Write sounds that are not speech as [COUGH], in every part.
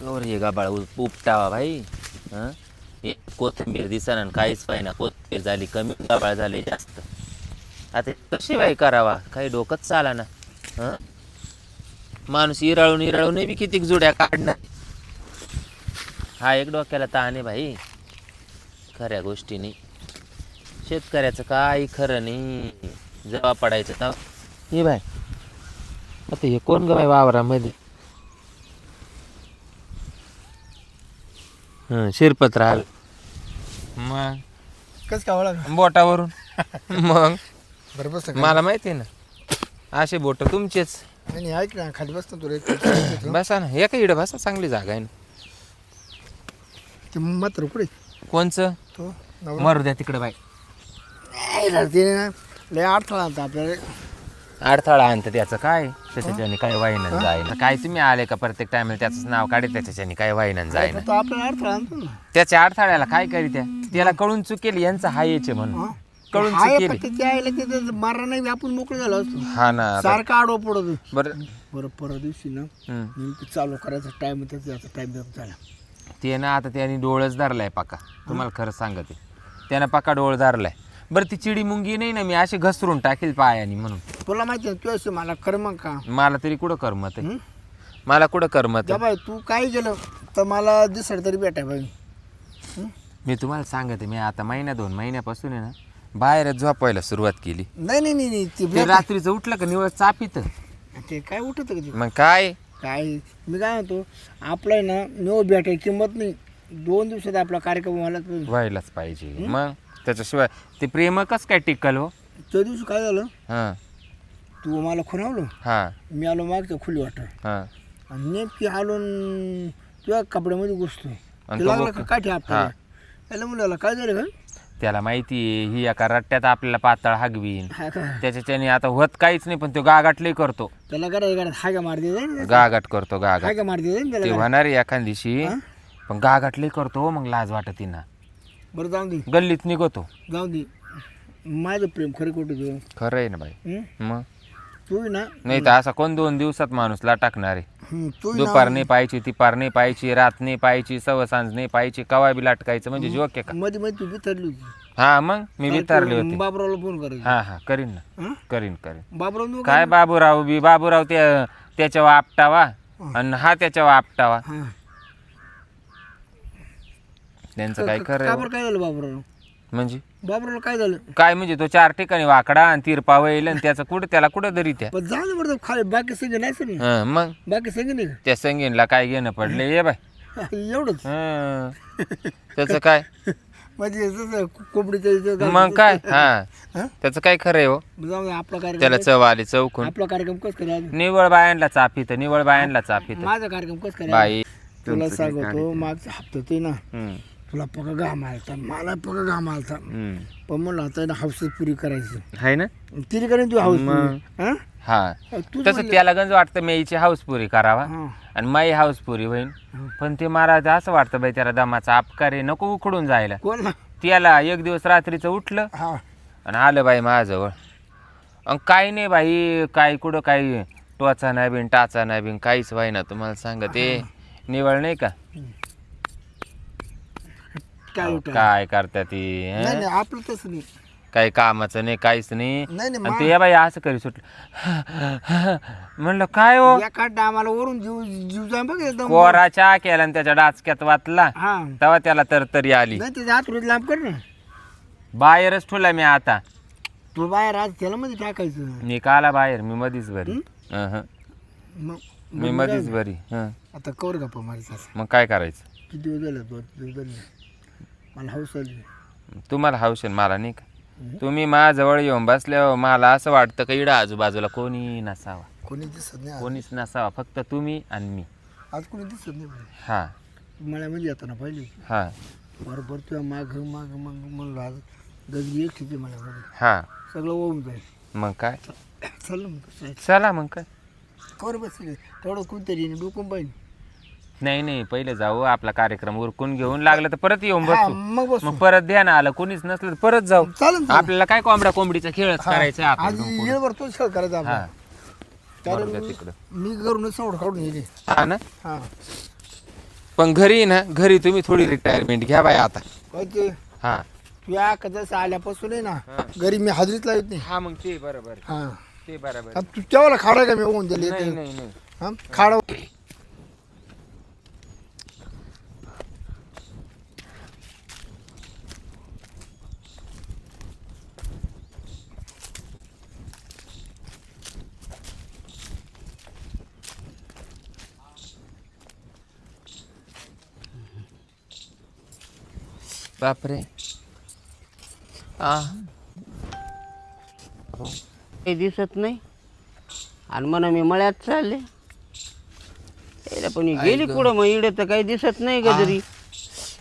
Cover हे गाबाळ उपटावा भाई हे? कोथिंबीर दिसणार काहीच पाहिना कोथिंबीर झाली कमी गाबाळ झाली जास्त. आता कशी बाई करावा? काही डोकंच चाला ना माणूस इराळून इराळून बी किती जुड्या काढणार. हा एक डोक्याला ताण आहे भाई. खऱ्या गोष्टीने. शेतकऱ्याचं काही खरं नाही. जवा पडायचं तर. हे बाय. आता हे कोण ग बाई वावरामध्ये? हं शिरपत्र आलं मग? कस काय ओळख? बोटावरून. [LAUGHS] मग? बरं बस मला माहिती आहे ना. असे बोट तुमचेच. नाही नाही, ऐक ना खाली बस ना तुला एक ते बसा ना. एका इडं बसा चांगली जागा आहे ना. मात्र कुठे कोणचं? तो नवरा. मारू द्या तिकडे बाय नाही ते ना लय अडथळा आणता आपल्याला. अडथळा आणतं त्याचं काय? त्याच्याने काय वाईनं जाईना. काय तुम्ही आले का प्रत्येक टायमाला त्याचंच नाव काढत त्याच्याने काय वाईनं जाईना. तो आपल्याला अडथळा आणतो ना त्याच्या अडथळ्याला काय करीत्या? त्याला कळून चुकेल यांचं हाय याचे म्हणून. कळून चुकेल. पण त्याच्या आईला ते ते मारा नाही आपण मोकळं झालो असतो. हा ना आता- सारखा आडवा पडतो बरं. बरं परवा दिवशी ना हम्म. नेमकी चालू करायचा टाइम त्याचा टाइम झाला ते ना आता त्याने डोळच धरलाय पाका. तुम्हाला खरं सांगते. त्यानं पाका डोळ धरलाय. बरं ती चिडी मुंगी नाही ना मी अशी घसरून टाकेल पायानी म्हणून. तुला माहिती आहे तू असे मला कर मग का? मला तरी कुठं करमत आहे हं? मला कुठं करमत जा आहे? बाई तू काय केलं? तर मला दिसड तरी भेटाय बाई मी तुम्हाला सांगते मी आता महिन्या दोन महिन्यापासून आहे ना बाहेरच झोपायला सुरुवात केली. नाही नाही नाही नाही ते ते भेट रात्रीचं उठलं का निवळ चापित? ते काय उठत का ते? मग काय? काय? मी काय म्हणतो आपलं आहे ना नो भेटाय किंमत नाही. दोन दिवसात आपला कार्यक्रम व्हायलाच पाहिजे. व्हायलाच पाहिजे. मग? त्याच्याशिवाय ते प्रेम कस काय टिकल हो? त्या दिवशी काय झालं? हां. तू मला खुणावलं. हां. मी आलो मागच्या खुली वाटर हां. आणि नेमकी आलून तुझ्या कपड्यामध्ये घुसतोय. आणि ते तो लागलं बघ- का काठी आपल्याला त्याला मुलाला काय झालं का त्याला माहिती आहे ही एका रट्ट्यात आपल्याला पातळ हागवीन. हा का? त्याच्याच्याने आता होत काहीच नाही पण तो गागाटले करतो. त्याला हागा जाईल ना गागाट करतो गागाट. हागा मारते जाईल ते त्याला होणार आहे एखाद दिवशी हा? पण गागाटले करतो मग लाज वाटत ना बरं जाऊन दे. गल्लीत निघतो. जाऊन दे. माझं प्रेम खरं कुठं तुझं. खरं आहे ना बाई. हं? मग? तू ना? नाही तर असा कोण दोन दिवसात माणूस ला टाकणार आहे. हं, तू ना? दुपार नाही पाहायची तिपार नाही पाहायची रात नाही पाहायची सव सांज नाही पाहायची कवा बी लाटकायचं म्हणजे जोक आहे का? मध्ये मध्ये तू बिथरली होती. हा मग? मी विचारली होती. बाबरावला फोन करायचा. हा हा करीन ना. हं? करीन करीन. बाबराव नको काय बाबूराव बी? बाबूराव त्या त्याच्यावर आपटावा आणि हा त्याच्यावर आपटावा. हा. त्यांचं काय खरं का आहे? बरं हो? काय झालं बाबराव? म्हणजे? बाबरावला काय झालं? काय म्हणजे तो चार ठिकाणी वाकडा आणि तिरपा वैल आणि त्याचं कुठं त्याला कुठं तरी त्या. पण जाऊ दे बरं खाली बाकी सगळे नाही हं, मग? बाकी सगळे नाही त्या संगीनला काय घेणं पडलं ये बाय. का? एवढंच. हं. [LAUGHS] त्याचं काय? म्हणजे जसं कोंबडीचं इथं घाल- मग काय? हा. हं? त्याचं काय खरं आहे हो? जाऊ दे आपला कार्यक्रम त्याला चव आली चौकून. आपला कार्यक्रम कस करायचा निवळ बायांना चापित निवळ बायांना चापित माझा कार्यक्रम कस करायचा बाई तुला सांगतो मागचा हप्ता ते ना. हं, तुला पका घाम आलता मला पका घाम आलता. पण म्हणलं आता हाऊस पुरी करायची. हाय ना? तिने करेन तू मग. हा? हा. तू तसं त्याला गंज वाटतं मेईची हाऊस पुरी करावा. हा. आणि माई हाऊस पुरी होईल पण ते मला असं वाटतं बाई त्याला दमाचा अपकार आहे नको उखडून जायला. कोण त्याला एक दिवस रात्रीचं उठलं हा. आणि आलं बाई माझ्याजवळ. अन काही नाही बाई काय कुठं काही टोचा नाही बिन टाचा नाही बिन काहीच व्हाय ना तुम्हाला सांग ते निवळ नाही का? काय काय काय करता ती हं? नाही आपलं तसं नाही. काही कामाचं नाही काहीच नाही. नाही नाही आणि ते बाई असं करी सुटलं. [LAUGHS] म्हणलं काय हो? या काढ आम्हाला वरून जीव जीव जाय बघ एकदम. कोराच्या केला आणि त्याच्या डाचक्यात वाचला हा. तेव्हा त्याला तरतरी आली. नाही त्याच्या हात रोज लांब कर ना. बाहेरच ठेवला मी आता. तू बाहेर आज त्याला मध्ये टाकायचं. मी काला बाहेर मी मधीच बरी अहं. मग मी मधीच बरी हं. आता कवर गप्पा मारायचं मग काय करायचं? किती दिवस झाले? दोन दिवस झाले. मला हौस आली तुम्हाला हौशन मला नाही का? तुम्ही माझ्याजवळ येऊन बसल्यावर मला असं वाटतं का इडं आजूबाजूला कोणी नसावा? कोणी दिसत नाही. कोणीच नसावा फक्त तुम्ही आणि मी. आज कोणी दिसत नाही बरं. हा. मळ्यामध्ये येताना पाहिजे हा. बरोबर तुझ्या माग माग मग म्हणलं आज एक ठिके मळ्यामध्ये हा. सगळं होऊन जाईल. मग काय? चाललं मग कसं आहे चला मग काय? कवर बसले. तेवढं कोणतरी येईन, डोकून पाहिजे. नाही नाही पहिले जाऊ आपला कार्यक्रम उरकून घेऊन लागलं तर परत येऊन हा, बसू. मग बस. मग परत ध्यान आलं कोणीच नसलं तर परत जाऊ. चालेल चालेल. आपल्याला काय कोंबड्या कोंबडीचा खेळच करायचा आहे आज आपल्याला येळभर तोच खेळ करायचा हा. आपण बरोबर कारण तिकडं. मी घरूनच काढून हा ना? हा. पण घरी ना घरी तुम्ही थोडी रिटायरमेंट घ्या बाय आता. काय ते? हा. तुझ्या कसं आल्यापासून आहे ना घरी मी हाजरीच लावत नाही. हा मग ते बरोबर. हा. ते बरोबर. आता तू खाडा का मी होऊन दिले नाही नाही नाही. हा? खाडा बापरे. आ. काही दिसत नाही. आणि म्हणा मी मळ्यात चालले. पण ही गेली गं. कुठं मग? इकडे तर काही दिसत नाही गजरी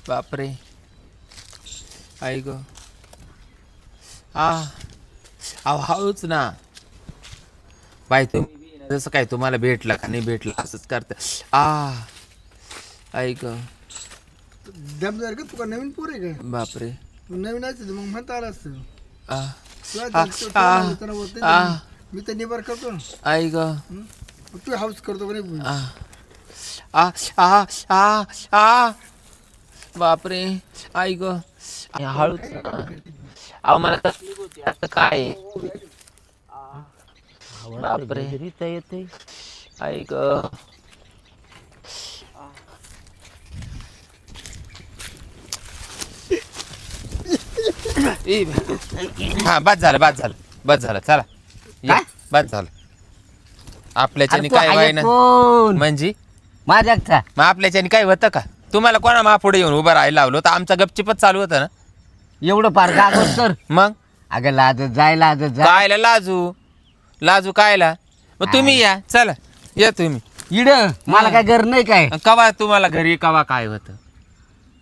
बापरे. आई ग. आ. अहो ना. बाय तुम्ही जसं काय तुम्हाला भेटला का नाही भेटला असंच करता. आ. आई ग. दमदार का तुका नवीन पोर आहे का बापरे तू नवीन असते मग म्हणता आलं असतं आ तुला आ, तर- तो- आ, तो- त्याला होत नाही आ. ना. मी तर निभार करतो ना आई ग हं? तू हाऊस करतो का नाही आ आ आ आ आ बापरे आई ग हळूच. अहो मला तकलीफ होती आता काय आहे? बापरे येते आई ग हा बस झालं बस झालं. बस झालं चला. या, काय? बस झालं. आपल्याच्याने अरे तू काय आहे व्हाय ना कोण? म्हणजे? माझ्याचा मग आपल्याच्याने काय होतं का? तुम्हाला कोणा महापुढे येऊन उभं राहायला लावलं तर आमचा गपचिपच चालू होतं ना? एवढं पार गागत तर मग? अगं लाजत जाय लाजत जाय कायला लाजू? लाजू कायला? मग तुम्ही या चला. या तुम्ही. इड मला काय घर नाही काय? कवा तुम्हाला घरी कवा काय होतं?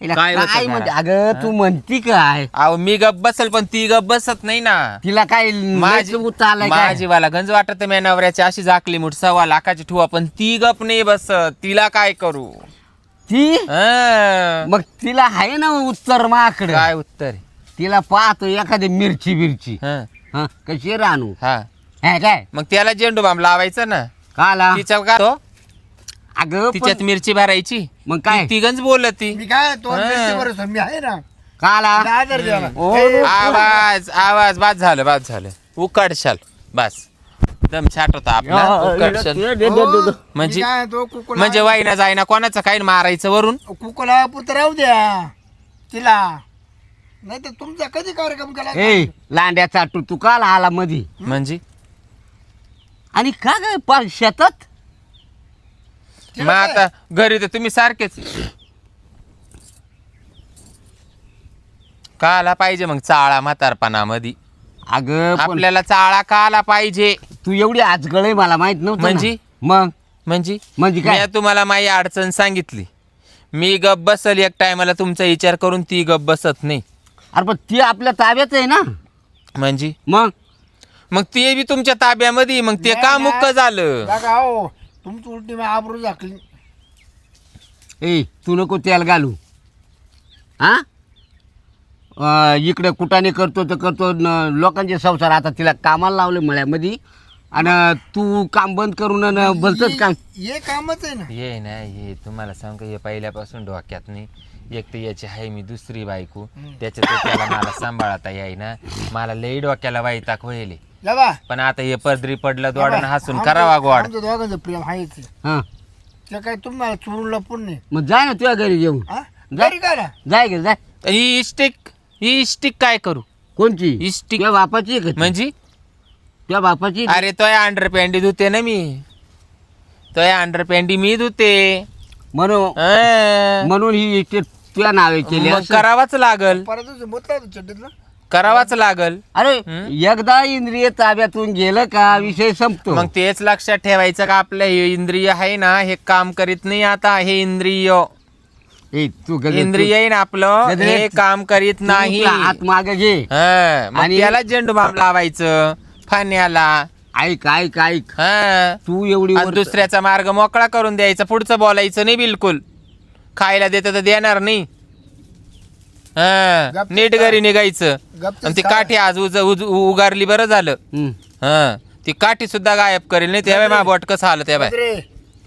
हिला काय होतं काय घरात? म्हणजे अगं तू म्हणती काय? अहो मी गप बसल पण ती गप बसत नाही ना. तिला काय माझी उत आलाय काय? माझी वाला गंज वाटत मी नवऱ्याची अशी झाकली मुठ सव्वा लाखाची ठेवा पण ती गप नाही बसत. तिला काय करू? ती? हं. मग तिला आहे ना उत्तर माकडे? काय उत्तर? आहे? तिला पाहतो एखादी मिरची बिरची. हं. हं, कशी रानू? हा. हे काय? मग त्याला झेंडू बाम लावायचं ना. काला? तिच्या का तो? अगं तिच्यात पण- मिरची भरायची. मग काय? ती गंज बोलत ती. मी काय तो मी आहे ना. काला दहा हजार आवाज आवाज बाद झालं बाद झालं. उकडशाल बस. दम छाट होता आपला उकडशाल. म्हणजे काय तो कुकुला म्हणजे वाईना जाईना कोणाचं काही मारायचं वरून? कुकुला पुत्र राहू द्या तिला. नाही तर तुमचा कधी कार्यक्रम केला ए लांड्या चाटू तू काल आला मधी? म्हणजे? आणि का काय पार शेतात? मग आता घरी तर तुम्ही सारखेच. का आला पाहिजे मग चाळा म्हातारपणामध्ये अगं पण आपल्याला चाळा का आला पाहिजे. तू एवढी आजगळ आहे मला माहीत नव्हतं ना. म्हणजे? मग? म्हणजे? म्हणजे काय? मी तुम्हाला माझी अडचण सांगितली. मी गप बसल एक टायमाला तुमचा विचार करून ती गप बसत नाही. अरे पण ती आपल्या ताब्यात आहे ना. म्हणजे? मग? मग ते बी तुमच्या ताब्यामध्ये मग ते का. मुक्क झालं? बघा हो तुमची उलटी मी आबरू झाकली. ए तू नको तेल घालू. हा? इकडे कुटाने करतो तर करतो. न- लोकांचे संसार आता तिला कामाला लावले मळ्यामध्ये. आणि तू काम बंद करून न काम हे हे कामच आहे ना. ये ना ये. तुम्हाला सांग हे पहिल्यापासून डोक्यात नाही. एक तर याची आहे मी दुसरी बायको. त्याच्यात त्याला मला सांभाळता येईना. मला लई डोक्याला वाईताक होईल जाबा पण आता हे पदरी पडलं दोडण हसून करावा गोड आमचं दोघांचं प्रेम आहेच हा. ते काय तुम्हाला चुरून लपून नाही. मग जाय ना तुझ्या घरी घेऊन. हा? जा. घरी जाय गे जाय ही इस्टिक ही इस्टिक काय करू? कोणची? इस्टिक तुझ्या बापाची आहे का ती? म्हणजे? तुझ्या बापाची आहे? अरे तोय अंडर पॅन्टी धुते ना मी. तोय अंडर पॅन्टी मी धुते. म्हणून अं. म्हणून ही इस्टेट तुझ्या नावे केली मग असं. करावाच लागल. परत मुतला होता करावाच लागल. अरे? एकदा इंद्रिय ताब्यातून गेलं का विषय संपतो. मग तेच लक्षात ठेवायचं का आपलं हे इंद्रिय आहे ना हे काम करीत नाही आता हे इंद्रिय. ए तू गजर- इंद्रिय आहे ना आपलं गजरे, हे काम करीत तू नाही. हात मागे घे. हं, मग आणि- त्याला झेंडू बाम लावायचं फाण्याला. ऐक ऐक ऐक. हं. तू एवढी आणि वर- दुसऱ्याचा मार्ग मोकळा करून द्यायचा पुढचं बोलायचं नाही बिलकुल. खायला देतं तर देणार नाही. हं, नीट घरी निघायचं. गपचूप आणि ती खा. काठी आज उज- उज- उगारली बरं झालं. हं. हं ती काठी सुद्धा गायब करेल नाही. तेव्हा मा बोट कसं आलं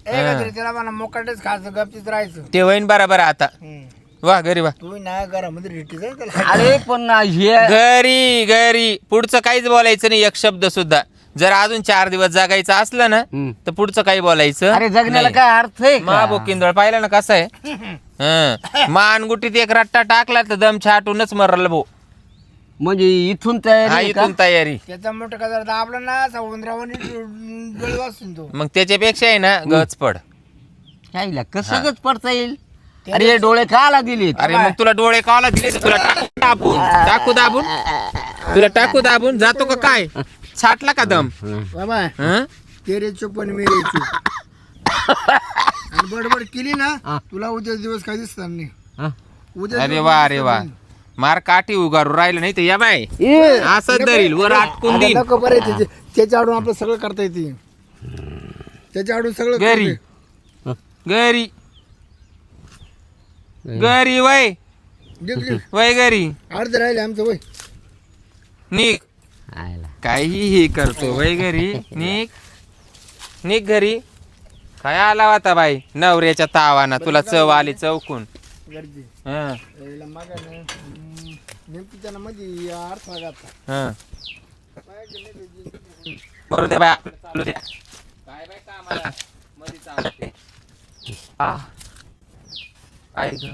ए गजरे मोकाटेच खायचं गपचीच राहायचं. ते होईन बरोबर आता. हम्म. वा घरी वा. तू ना घरामध्ये रिटी जाईल त्याला. अरे पण हे घरी घरी. पुढचं काहीच बोलायचं नाही एक शब्द सुद्धा. जर अजून चार दिवस जगायचं असलं ना हम्म. तर पुढचं काही बोलायचं अरे जगण्याला नाही. काय अर्थ आहे? का? महाबो किंदळ पाहिलं ना कसं आहे? [LAUGHS] हं. मानगुटीत एक रट्टा टाकला तर दम छाटूनच मरल भाऊ. म्हणजे इथून तयारी हा आहे का? इथून तयारी. त्याचा मोठा कदर दाबला ना समुद्रावर डोळे वाचून तो. मग त्याच्यापेक्षा आहे ना गच पड. यायला कसंच पडता येईल? अरे हे डोळे काला दिले अरे मग तुला डोळे कावला दिले तर तुला टाकू दाबून? टाकू दाबून? तुला टाकू दाबून? जातो का काय? छाटला का दम? बाबा हं? तेरे चूप पण मेरे चूप. [LAUGHS] आणि बडबड केली ना हा. तुला उद्या दिवस काही दिसणार नाही. हा? उद्या अरे वा अरे वा. मार काठी उगारू राहिलं नाही तर या बाय. ए, असं धरील वर आटकून देईल. नको बरं आहे त्याचे त्याच्या आडून आपलं सगळं करता येते. त्याच्या आडून सगळं घरी करता. घरी. घरी. वय. येते. वय घरी. अर्ध राहिले आमचं वय. निघ. आयला. काहीही करतो वय घरी. निघ. निघ घरी. काय आला होता बाई? नवऱ्याच्या तावाना. तुला चव आली चौकून. गर्दी. हं, यायला मागा ना हम्म, नेमकी त्यांना मध्ये अर्थ घातला हं. बरोबर द्या बाई आपलं चालू द्या. काय बाई कामाला? मध्ये चालते आ. काय ग?